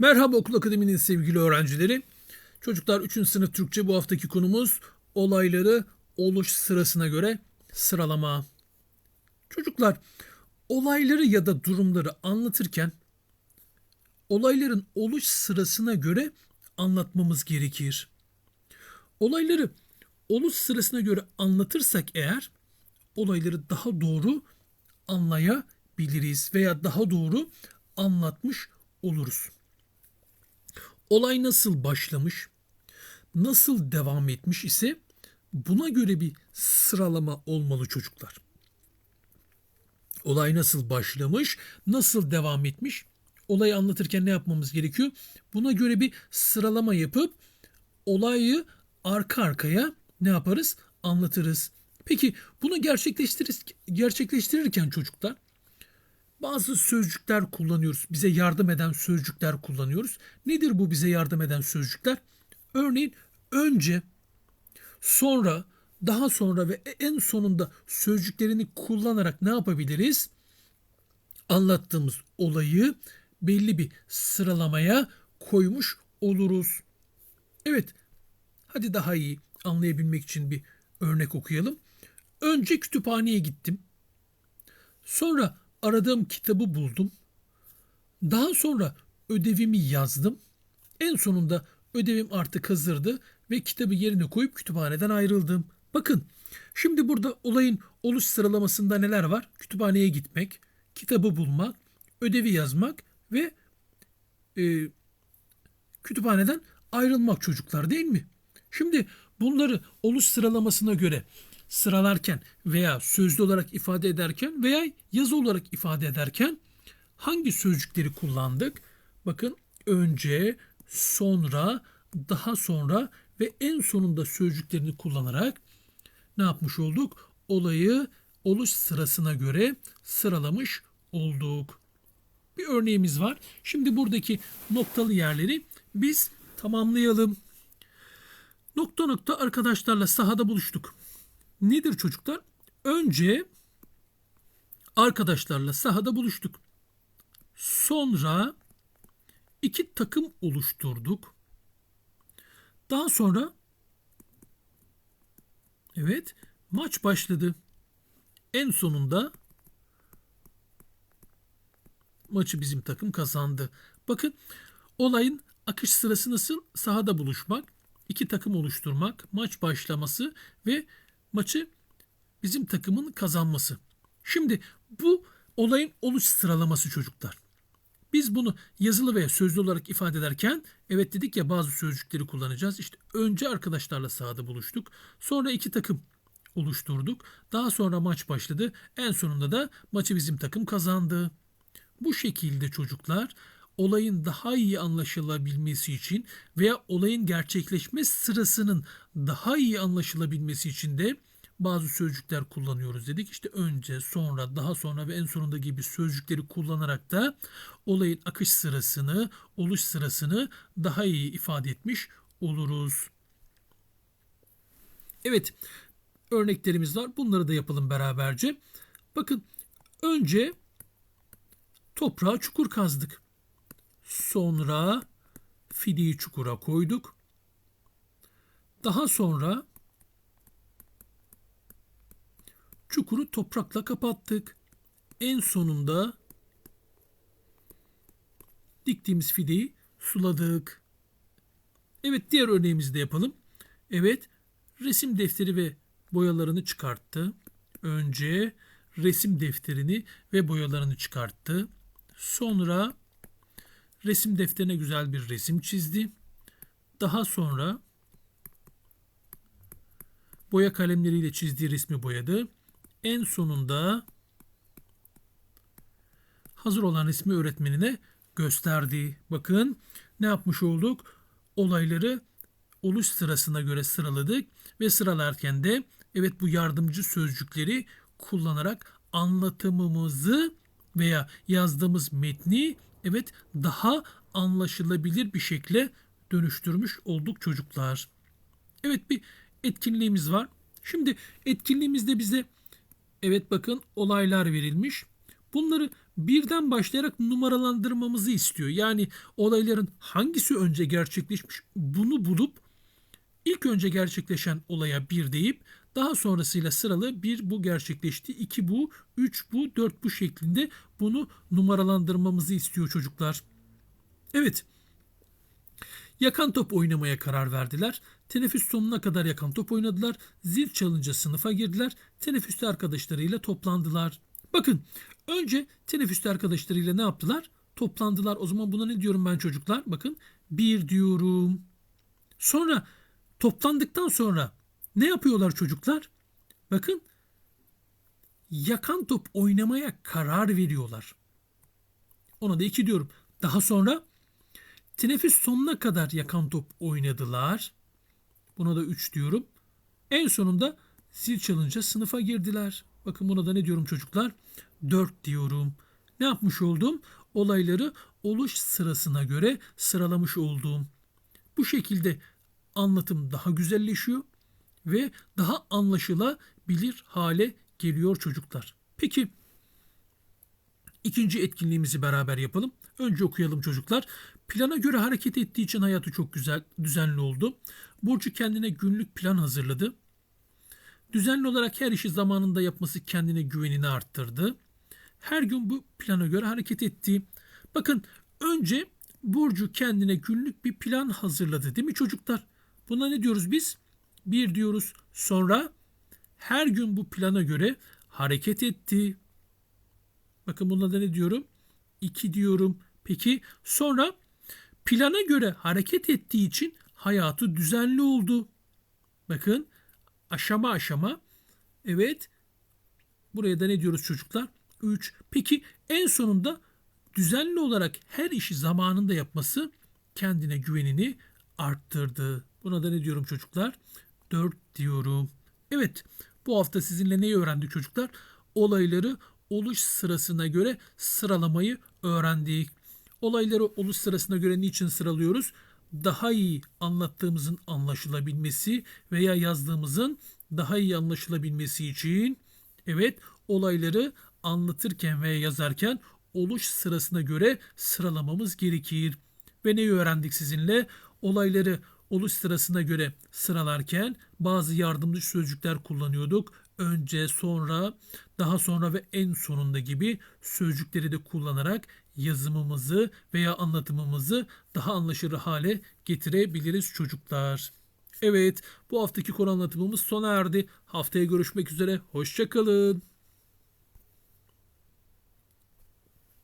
Merhaba Okul Akademi'nin sevgili öğrencileri. Çocuklar 3. sınıf Türkçe bu haftaki konumuz olayları oluş sırasına göre sıralama. Çocuklar olayları ya da durumları anlatırken olayların oluş sırasına göre anlatmamız gerekir. Olayları oluş sırasına göre anlatırsak eğer olayları daha doğru anlayabiliriz veya daha doğru anlatmış oluruz. Olay nasıl başlamış, nasıl devam etmiş ise buna göre bir sıralama olmalı çocuklar. Olay nasıl başlamış, nasıl devam etmiş? Olayı anlatırken ne yapmamız gerekiyor? Buna göre bir sıralama yapıp olayı arka arkaya ne yaparız? Anlatırız. Peki bunu gerçekleştirir, gerçekleştirirken çocuklar bazı sözcükler kullanıyoruz. Bize yardım eden sözcükler kullanıyoruz. Nedir bu bize yardım eden sözcükler? Örneğin önce, sonra, daha sonra ve en sonunda sözcüklerini kullanarak ne yapabiliriz? Anlattığımız olayı belli bir sıralamaya koymuş oluruz. Evet, hadi daha iyi anlayabilmek için bir örnek okuyalım. Önce kütüphaneye gittim. Sonra aradığım kitabı buldum. Daha sonra ödevimi yazdım. En sonunda ödevim artık hazırdı ve kitabı yerine koyup kütüphaneden ayrıldım. Bakın şimdi burada olayın oluş sıralamasında neler var? Kütüphaneye gitmek, kitabı bulmak, ödevi yazmak ve e, kütüphaneden ayrılmak çocuklar değil mi? Şimdi bunları oluş sıralamasına göre sıralarken veya sözlü olarak ifade ederken veya yazı olarak ifade ederken hangi sözcükleri kullandık? Bakın önce, sonra, daha sonra ve en sonunda sözcüklerini kullanarak ne yapmış olduk? Olayı oluş sırasına göre sıralamış olduk. Bir örneğimiz var. Şimdi buradaki noktalı yerleri biz tamamlayalım. Nokta nokta arkadaşlarla sahada buluştuk. Nedir çocuklar? Önce arkadaşlarla sahada buluştuk. Sonra iki takım oluşturduk. Daha sonra evet maç başladı. En sonunda maçı bizim takım kazandı. Bakın olayın akış sırası nasıl? Sahada buluşmak, iki takım oluşturmak, maç başlaması ve maçı bizim takımın kazanması. Şimdi bu olayın oluş sıralaması çocuklar. Biz bunu yazılı veya sözlü olarak ifade ederken evet dedik ya bazı sözcükleri kullanacağız. İşte önce arkadaşlarla sahada buluştuk. Sonra iki takım oluşturduk. Daha sonra maç başladı. En sonunda da maçı bizim takım kazandı. Bu şekilde çocuklar olayın daha iyi anlaşılabilmesi için veya olayın gerçekleşme sırasının daha iyi anlaşılabilmesi için de bazı sözcükler kullanıyoruz dedik. İşte önce, sonra, daha sonra ve en sonunda gibi sözcükleri kullanarak da olayın akış sırasını, oluş sırasını daha iyi ifade etmiş oluruz. Evet, örneklerimiz var. Bunları da yapalım beraberce. Bakın, önce toprağa çukur kazdık. Sonra fideyi çukura koyduk. Daha sonra çukuru toprakla kapattık. En sonunda diktiğimiz fideyi suladık. Evet diğer örneğimizi de yapalım. Evet resim defteri ve boyalarını çıkarttı. Önce resim defterini ve boyalarını çıkarttı. Sonra resim defterine güzel bir resim çizdi. Daha sonra boya kalemleriyle çizdiği resmi boyadı. En sonunda hazır olan resmi öğretmenine gösterdi. Bakın ne yapmış olduk? Olayları oluş sırasına göre sıraladık ve sıralarken de evet bu yardımcı sözcükleri kullanarak anlatımımızı veya yazdığımız metni evet daha anlaşılabilir bir şekilde dönüştürmüş olduk çocuklar. Evet bir etkinliğimiz var. Şimdi etkinliğimizde bize evet bakın olaylar verilmiş. Bunları birden başlayarak numaralandırmamızı istiyor. Yani olayların hangisi önce gerçekleşmiş bunu bulup ilk önce gerçekleşen olaya bir deyip daha sonrasıyla sıralı bir bu gerçekleşti, iki bu, üç bu, dört bu şeklinde bunu numaralandırmamızı istiyor çocuklar. Evet. Yakan top oynamaya karar verdiler. Teneffüs sonuna kadar yakan top oynadılar. Zil çalınca sınıfa girdiler. Teneffüste arkadaşlarıyla toplandılar. Bakın önce teneffüste arkadaşlarıyla ne yaptılar? Toplandılar. O zaman buna ne diyorum ben çocuklar? Bakın bir diyorum. Sonra toplandıktan sonra ne yapıyorlar çocuklar? Bakın yakan top oynamaya karar veriyorlar. Ona da iki diyorum. Daha sonra teneffüs sonuna kadar yakan top oynadılar. Buna da 3 diyorum. En sonunda zil çalınca sınıfa girdiler. Bakın buna da ne diyorum çocuklar? 4 diyorum. Ne yapmış oldum? Olayları oluş sırasına göre sıralamış olduğum. Bu şekilde anlatım daha güzelleşiyor ve daha anlaşılabilir hale geliyor çocuklar. Peki ikinci etkinliğimizi beraber yapalım. Önce okuyalım çocuklar. Plana göre hareket ettiği için hayatı çok güzel, düzenli oldu. Burcu kendine günlük plan hazırladı. Düzenli olarak her işi zamanında yapması kendine güvenini arttırdı. Her gün bu plana göre hareket etti. Bakın önce Burcu kendine günlük bir plan hazırladı değil mi çocuklar? Buna ne diyoruz biz? Bir diyoruz. Sonra her gün bu plana göre hareket etti. Bakın buna da ne diyorum? İki diyorum. Peki sonra plana göre hareket ettiği için hayatı düzenli oldu. Bakın aşama aşama. Evet. Buraya da ne diyoruz çocuklar? 3. Peki en sonunda düzenli olarak her işi zamanında yapması kendine güvenini arttırdı. Buna da ne diyorum çocuklar? 4 diyorum. Evet. Bu hafta sizinle neyi öğrendik çocuklar? Olayları oluş sırasına göre sıralamayı öğrendik. Olayları oluş sırasına göre niçin sıralıyoruz? Daha iyi anlattığımızın anlaşılabilmesi veya yazdığımızın daha iyi anlaşılabilmesi için evet olayları anlatırken veya yazarken oluş sırasına göre sıralamamız gerekir. Ve neyi öğrendik sizinle? Olayları oluş sırasına göre sıralarken bazı yardımcı sözcükler kullanıyorduk. Önce, sonra, daha sonra ve en sonunda gibi sözcükleri de kullanarak yazımımızı veya anlatımımızı daha anlaşılır hale getirebiliriz çocuklar. Evet, bu haftaki konu anlatımımız sona erdi. Haftaya görüşmek üzere. Hoşçakalın.